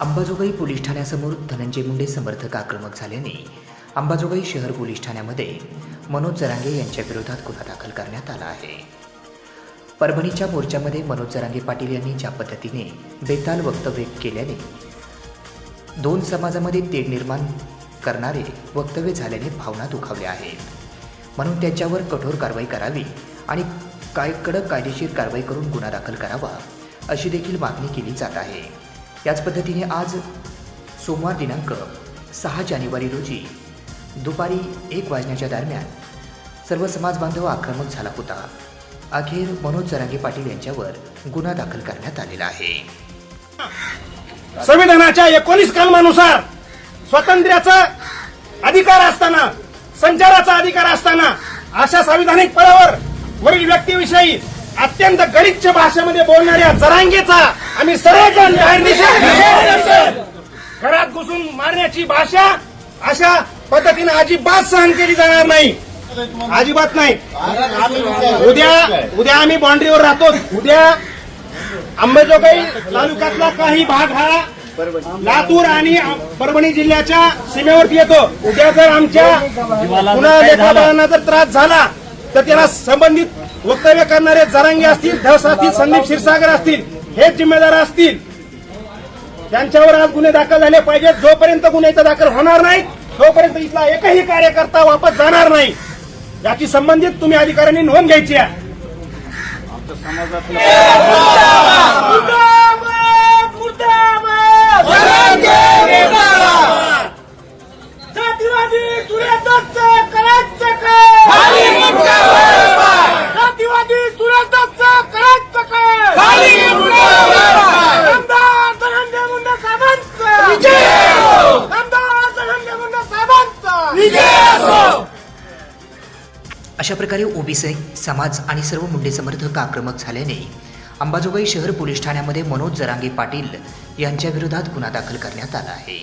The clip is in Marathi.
अंबाजोगाई पोलीस ठाण्यासमोर धनंजय मुंडे समर्थक आक्रमक झाल्याने अंबाजोगाई शहर पोलीस ठाण्यामध्ये मनोज जरांगे यांच्या विरोधात गुन्हा दाखल करण्यात आला आहे. परभणीच्या मोर्चामध्ये मनोज जरांगे पाटील यांनी ज्या पद्धतीने बेताल वक्तव्य केल्याने दोन समाजामध्ये तेढ निर्माण करणारे वक्तव्य झाल्याने भावना दुखावल्या आहेत. म्हणून त्यांच्यावर कठोर कारवाई करावी आणि काय कडक कायदेशीर कारवाई करून गुन्हा दाखल करावा अशी देखील मागणी केली जात आहे. याच पद्धतीने आज सोमवार दिनांक सहा जानेवारी रोजी दुपारी एक वाजण्याच्या दरम्यान सर्व समाजबांधव आक्रमक झाला होता. अखेर मनोज जरांगे पाटील यांच्यावर गुन्हा दाखल करण्यात आलेला आहे. संविधानाच्या एकोणीस कलमानुसार स्वातंत्र्याचा अधिकार असताना संचाराचा अधिकार असताना अशा संविधानिक पदावर वरील व्यक्तीविषयी अत्यंत गलिच्छ भाषेमध्ये बोलणाऱ्या जरांगेचा आम्ही सर्वजण बाहेर निषेध घरात घुसून मारण्याची भाषा अशा पद्धतीने अजिबात सहन केली जाणार नाही. अजिबात नाही. उद्या उद्या आम्ही बाउंड्रीवर राहतो. उद्या अंबेजोगाई तालुक्यातला काही भाग हा लातूर आणि परभणी जिल्ह्याच्या सीमेवरती येतो. उद्या जर आमच्या पुन्हा लेखाबाळांना जर त्रास झाला तर त्याला संबंधित वक्तव्य करणारे जरांगे असतील धस असतील संदीप क्षीरसागर असतील हेच जिम्मेदार असतील त्यांच्यावर आज गुन्हे दाखल झाले पाहिजेत. जोपर्यंत गुन्हे इथं दाखल होणार नाहीत तोपर्यंत इथला एकही कार्यकर्ता वापस जाणार नाही. याची संबंधित तुम्ही अधिकाऱ्यांनी नोंद घ्यायची आहे. जातीवादी अशा प्रकारे ओबीसी समाज आणि सर्व मुंडे समर्थक आक्रमक झाल्याने अंबाजोगाई शहर पोलीस ठाण्यामध्ये मनोज जरांगे पाटील यांच्याविरोधात गुन्हा दाखल करण्यात आला आहे.